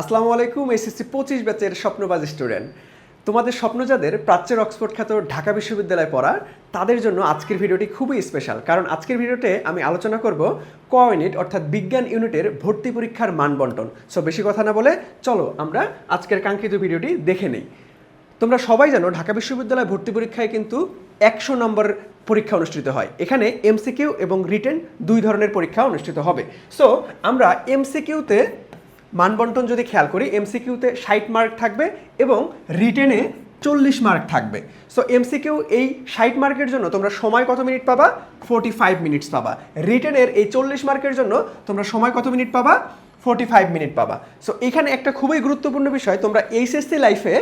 আসসালামু আলাইকুম, এসএসসি পঁচিশ ব্যাচের স্বপ্নবাজ স্টুডেন্ট। তোমাদের স্বপ্ন যাদের প্রাচ্যের অক্সফোর্ড খ্যাত ঢাকা বিশ্ববিদ্যালয়ে পড়া, তাদের জন্য আজকের ভিডিওটি খুবই স্পেশাল কারণ আজকের ভিডিওতে আমি আলোচনা করব ক ইউনিট অর্থাৎ বিজ্ঞান ইউনিটের ভর্তি পরীক্ষার মান বন্টন সো বেশি কথা না বলে চলো আমরা আজকের কাঙ্ক্ষিত ভিডিওটি দেখে নিই। তোমরা সবাই জানো, ঢাকা বিশ্ববিদ্যালয় ভর্তি পরীক্ষায় কিন্তু একশো নম্বর পরীক্ষা অনুষ্ঠিত হয়। এখানে এমসিকিউ এবং রিটেন দুই ধরনের পরীক্ষা অনুষ্ঠিত হবে। সো আমরা এমসিকিউতে মানবন্টন যদি খেয়াল করি এমসিকিউতে ষাট মার্ক থাকবে এবং রিটেনে চল্লিশ মার্ক থাকবে। সো এমসিকিউ এই ষাট মার্কের জন্য তোমরা সময় কত মিনিট পাবা? ফোর্টি ফাইভ মিনিটস পাবা রিটেনের এই চল্লিশ মার্কের জন্য তোমরা সময় কত মিনিট পাবা? ফোর্টি ফাইভ মিনিট পাবা। সো এখানে একটা খুবই গুরুত্বপূর্ণ বিষয়, তোমরা এইচএসসি লাইফে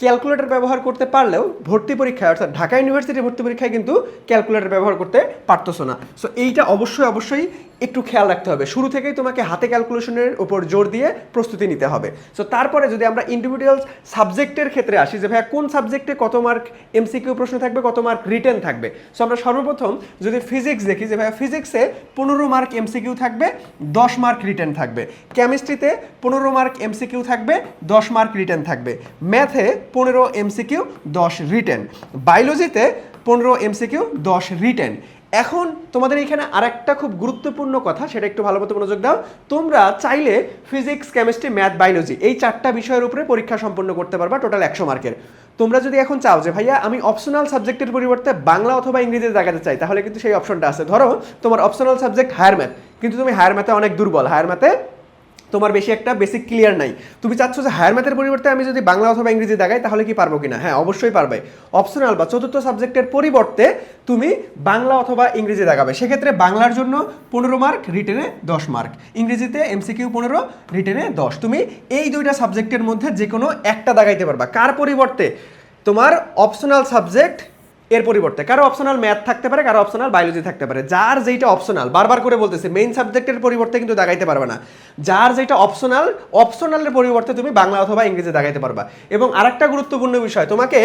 ক্যালকুলেটর ব্যবহার করতে পারলেও ভর্তি পরীক্ষায়, অর্থাৎ ঢাকা ইউনিভার্সিটির ভর্তি পরীক্ষায় কিন্তু ক্যালকুলেটর ব্যবহার করতে পারতেছো না। সো এইটা অবশ্যই অবশ্যই একটু খেয়াল রাখতে হবে। শুরু থেকেই তোমাকে হাতে ক্যালকুলেশনের উপর জোর দিয়ে প্রস্তুতি নিতে হবে। সো তারপরে যদি আমরা ইন্ডিভিজুয়াল সাবজেক্টের ক্ষেত্রে আসি, যে ভাইয়া কোন সাবজেক্টে কত মার্ক এমসিকিউ প্রশ্ন থাকবে, কত মার্ক রিটেন থাকবে? সো আমরা সর্বপ্রথম যদি ফিজিক্স দেখি, যে ভাইয়া ফিজিক্সে পনেরো মার্ক এমসিকিউ থাকবে, দশ মার্ক রিটেন থাকবে। কেমিস্ট্রিতে পনেরো মার্ক এমসিকিউ থাকবে, দশ মার্ক রিটেন থাকবে। ম্যাথে পনেরো এমসিকিউ দশ রিটেন বায়োলজিতে পনেরো এমসিকিউ দশ রিটেন এখন তোমাদের এখানে আরেকটা খুব গুরুত্বপূর্ণ কথা, সেটা একটু ভালো মতো মনোযোগ দাও। তোমরা চাইলে ফিজিক্স কেমিস্ট্রি ম্যাথ বায়োলজি এই চারটা বিষয়ের উপরে পরীক্ষা সম্পন্ন করতে পারবা টোটাল একশো মার্কের। তোমরা যদি এখন চাও যে, ভাইয়া, আমি অপশনাল সাবজেক্টের পরিবর্তে বাংলা অথবা ইংরেজিতে দেখাতে চাই তাহলে কিন্তু সেই অপশনটা আছে। ধরো, তোমার অপশনাল সাবজেক্ট হায়ার ম্যাথ কিন্তু তুমি হায়ার ম্যাথে অনেক দুর্বল। হায়ার ম্যাথে তোমার বেশি একটা বেসিক ক্লিয়ার নাই। তুমি চাচ্ছ যে হায়ার ম্যাথের পরিবর্তে আমি যদি বাংলা অথবা ইংরেজি দেখাই, তাহলে কি পারব কিনা? হ্যাঁ অবশ্যই পারবে। অপশনাল বা চতুর্থ সাবজেক্টের পরিবর্তে তুমি বাংলা অথবা ইংরেজি দেখাবে। সেক্ষেত্রে বাংলার জন্য পনেরো মার্ক রিটেনে দশ মার্ক ইংরেজিতে এমসিকিউ পনেরো রিটেনে দশ। তুমি এই দুইটা সাবজেক্টের মধ্যে যে কোনো একটা দাগাইতে পারবা। কার পরিবর্তে? তোমার অপশনাল সাবজেক্ট এর পরিবর্তে, কারও অপশনাল ম্যাথ থাকতে পারে, কারও অপশনাল বায়োলজি থাকতে পারে। যার যেটা অপশনাল বারবার করে বলতেছে মেইন সাবজেক্টের পরিবর্তে কিন্তু দাগাইতে পারবে না। যার যেটা অপশনাল অপশনালের পরিবর্তে তুমি বাংলা অথবা ইংরেজি দাগাইতে পারবা। এবং আরেকটা গুরুত্বপূর্ণ বিষয়, তোমাকে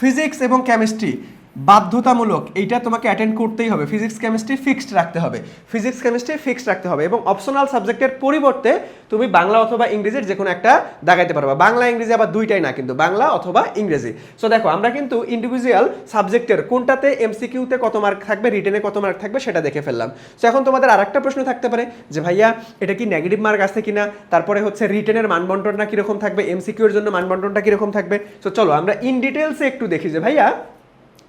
ফিজিক্স এবং কেমিস্ট্রি বাধ্যতামূলক, এইটা তোমাকে অ্যাটেন্ড করতেই হবে। ফিজিক্স কেমিস্ট্রি ফিক্সড রাখতে হবে। ফিজিক্স কেমিস্ট্রি ফিক্সড রাখতে হবে এবং অপশনাল সাবজেক্টের পরিবর্তে তুমি বাংলা অথবা ইংরেজির যে কোনো একটা দাগাইতে পারবা। বাংলা, ইংরেজি আবার দুইটাই না কিন্তু, বাংলা অথবা ইংরেজি। সো দেখো, আমরা কিন্তু ইন্ডিভিজুয়াল সাবজেক্টের কোনটাতে এমসিকিউতে কত মার্ক থাকবে রিটেনে কত মার্ক থাকবে সেটা দেখে ফেললাম। সো এখন তোমাদের আরেকটা প্রশ্ন থাকতে পারে যে, ভাইয়া, এটা কি নেগেটিভ মার্ক আছে কিনা? তারপরে হচ্ছে রিটেনের মানবন্টনটা কীরকম থাকবে? এমসিকিউর জন্য মানবন্টনটা কীরকম থাকবে? সো চলো, আমরা ইন ডিটেলসে একটু দেখি যে, ভাইয়া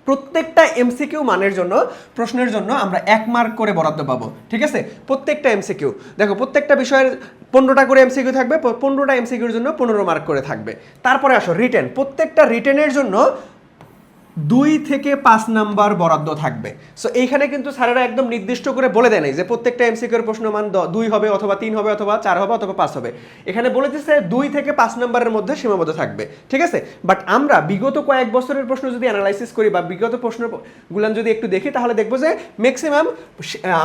প্রত্যেকটা এমসিকিউ মানের জন্য, প্রশ্নের জন্য আমরা এক মার্ক করে বরাদ্দ পাবো, ঠিক আছে? প্রত্যেকটা এমসিকিউ দেখো, প্রত্যেকটা বিষয়ের পনেরোটা করে এমসিকিউ থাকবে পনেরোটা এমসিকিউর জন্য পনেরো মার্ক করে থাকবে। তারপরে আসো রিটেন প্রত্যেকটা রিটেনের জন্য দুই থেকে পাঁচ নাম্বার বরাদ্দ থাকবে। সো এইখানে কিন্তু স্যারেরা একদম নির্দিষ্ট করে বলে দেয় নাই যে প্রত্যেকটা এমসিকিউর প্রশ্ন মান দুই হবে অথবা তিন হবে অথবা চার হবে অথবা পাঁচ হবে। এখানে বলে দিচ্ছে দুই থেকে পাঁচ নাম্বারের মধ্যে সীমাবদ্ধ থাকবে। ঠিক আছে? বাট আমরা বিগত কয়েক বছরের প্রশ্ন যদি অ্যানালাইসিস করি বা বিগত প্রশ্নগুলান যদি একটু দেখি, তাহলে দেখব যে ম্যাক্সিমাম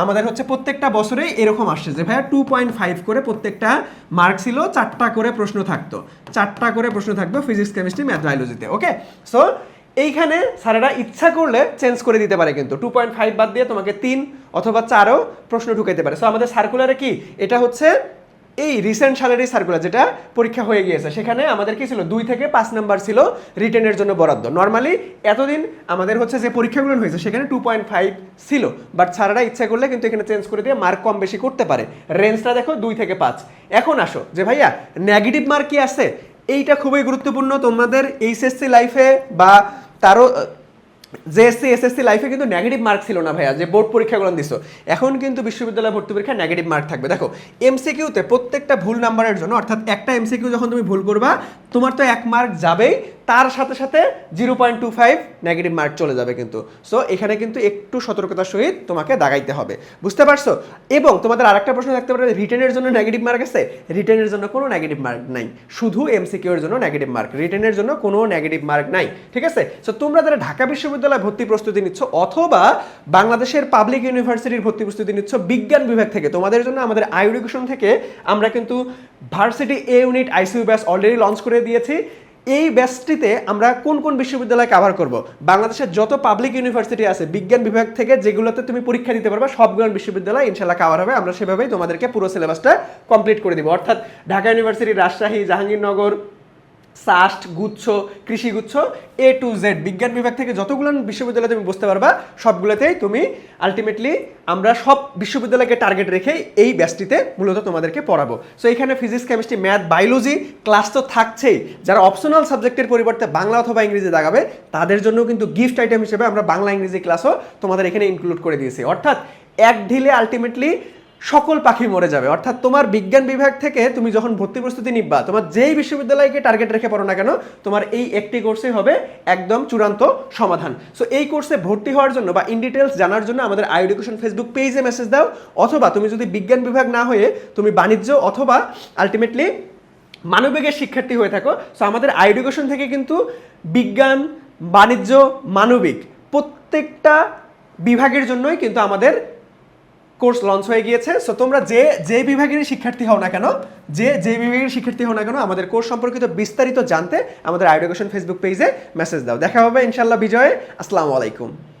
আমাদের হচ্ছে প্রত্যেকটা বছরেই এরকম আসছে যে ভাইয়া টু পয়েন্ট ফাইভ করে প্রত্যেকটা মার্ক ছিল চারটা করে প্রশ্ন থাকতো। চারটা করে প্রশ্ন থাকবে ফিজিক্স কেমিস্ট্রি ম্যাথ বায়োলজিতে ওকে সো এইখানে স্যারেরা ইচ্ছা করলে চেঞ্জ করে দিতে পারে কিন্তু। টু পয়েন্ট ফাইভ বাদ দিয়ে তোমাকে তিন অথবা চারও প্রশ্ন ঢুকাইতে পারে। সো আমাদের সার্কুলারে কি? এটা হচ্ছে এই রিসেন্ট স্যালারি সার্কুলার যেটা পরীক্ষা হয়ে গিয়েছে। সেখানে আমাদের কি ছিল? দুই থেকে পাঁচ নাম্বার ছিল রিটেনের জন্য বরাদ্দ। নর্মালি এতদিন আমাদের হচ্ছে যে পরীক্ষাগুলো হয়েছে, সেখানে টু পয়েন্ট ফাইভ ছিল। বাট স্যারেরা ইচ্ছা করলে কিন্তু এখানে চেঞ্জ করে দিয়ে মার্ক কম বেশি করতে পারে। রেঞ্জটা দেখো দুই থেকে পাঁচ। এখন আসো যে ভাইয়া নেগেটিভ মার্ক কি আছে? এইটা খুবই গুরুত্বপূর্ণ। তোমাদের এইচএসসি লাইফে বা তারও জেএসসি এসএসসি লাইফে কিন্তু নেগেটিভ মার্ক ছিল না ভাইয়া, যে বোর্ড পরীক্ষাগুলো দিছো। এখন কিন্তু বিশ্ববিদ্যালয় ভর্তি পরীক্ষায় নেগেটিভ মার্ক থাকবে। দেখো এমসিকিউতে প্রত্যেকটা ভুল নাম্বারের জন্য, অর্থাৎ একটা এমসিকিউ যখন তুমি ভুল করবা, তোমার তো এক মার্ক যাবেই। তার সাথে সাথে zero point two five negative mark চলে যাবে কিন্তু। সো এখানে কিন্তু একটু সতর্কতার সহিত তোমাকে দাগাইতে হবে। বুঝতে পারছ? এবং তোমাদের আরেকটা প্রশ্ন থাকতে পারে রিটেনের জন্য নেগেটিভ মার্ক আছে? রিটেনের জন্য কোনো নেগেটিভ মার্ক নাই। শুধু এমসিকিউ এর জন্য নেগেটিভ মার্ক রিটেনের জন্য কোনো নেগেটিভ মার্ক নাই। ঠিক আছে? সো তোমরা যারা ঢাকা বিশ্ববিদ্যালয় ভর্তি প্রস্তুতি নিচ্ছ অথবা বাংলাদেশের পাবলিক ইউনিভার্সিটির ভর্তি প্রস্তুতি নিচ্ছ, বিজ্ঞান বিভাগ থেকে, তোমাদের জন্য আমাদের আইউডিকেশন থেকে আমরা কিন্তু varsity A unit ICU batch already launch করে দিয়েছি। এই ব্যাচটিতে আমরা কোন কোন বিশ্ববিদ্যালয় কাভার করব? বাংলাদেশের যত পাবলিক ইউনিভার্সিটি আছে, বিজ্ঞান বিভাগ থেকে যেগুলোতে তুমি পরীক্ষা দিতে পারবে, সবগুলো বিশ্ববিদ্যালয় ইনশাল্লাহ কাভার হবে। আমরা সেভাবেই তোমাদেরকে পুরো সিলেবাসটা কমপ্লিট করে দিব। অর্থাৎ ঢাকা ইউনিভার্সিটি রাজশাহী, জাহাঙ্গীরনগর সাস্ট, গুচ্ছ কৃষিগুচ্ছ এ টু জেড বিজ্ঞান বিভাগ থেকে যতগুলো বিশ্ববিদ্যালয় তুমি বুঝতে পারবা, সবগুলোতেই তুমি আলটিমেটলি আমরা সব বিশ্ববিদ্যালয়কে টার্গেট রেখে এই ব্যাচটিতে মূলত তোমাদেরকে পড়াবো। সো এখানে physics chemistry math biology class তো থাকছেই। যারা অপশনাল সাবজেক্টের পরিবর্তে বাংলা অথবা ইংরেজি দাগাবে তাদের জন্য কিন্তু গিফট আইটেম হিসেবে আমরা বাংলা ইংরেজি ক্লাসও তোমাদের এখানে ইনক্লুড করে দিয়েছি। অর্থাৎ, এক ঢিলে আলটিমেটলি সকল পাখি মরে যাবে। অর্থাৎ তোমার বিজ্ঞান বিভাগ থেকে তুমি যখন ভর্তি প্রস্তুতি নিবা, তোমার যেই বিশ্ববিদ্যালয়কে টার্গেট রেখে পড়ো না কেন, তোমার এই একটি কোর্সে হবে একদম চূড়ান্ত সমাধান। সো এই কোর্সে ভর্তি হওয়ার জন্য বা ইন ডিটেলস জানার জন্য আমাদের আই এডুকেশন ফেসবুক পেজে মেসেজ দাও, অথবা তুমি যদি বিজ্ঞান বিভাগ না হয়ে তুমি বাণিজ্য অথবা আলটিমেটলি মানবিকের শিক্ষার্থী হয়ে থাকো সো আমাদের আই এডুকেশন থেকে কিন্তু বিজ্ঞান, বাণিজ্য, মানবিক প্রত্যেকটা বিভাগের জন্যই কিন্তু আমাদের কোর্স লঞ্চ হয়ে গিয়েছে সো তোমরা যে যে বিভাগের শিক্ষার্থী হও না কেন, যে যে বিভাগের শিক্ষার্থী হও না কেন, আমাদের কোর্স সম্পর্কিত বিস্তারিত জানতে আমাদের আইডুকেশন ফেসবুক পেজে মেসেজ দাও। দেখা হবে ইনশাল্লাহ বিজয়ে। আসসালামু আলাইকুম।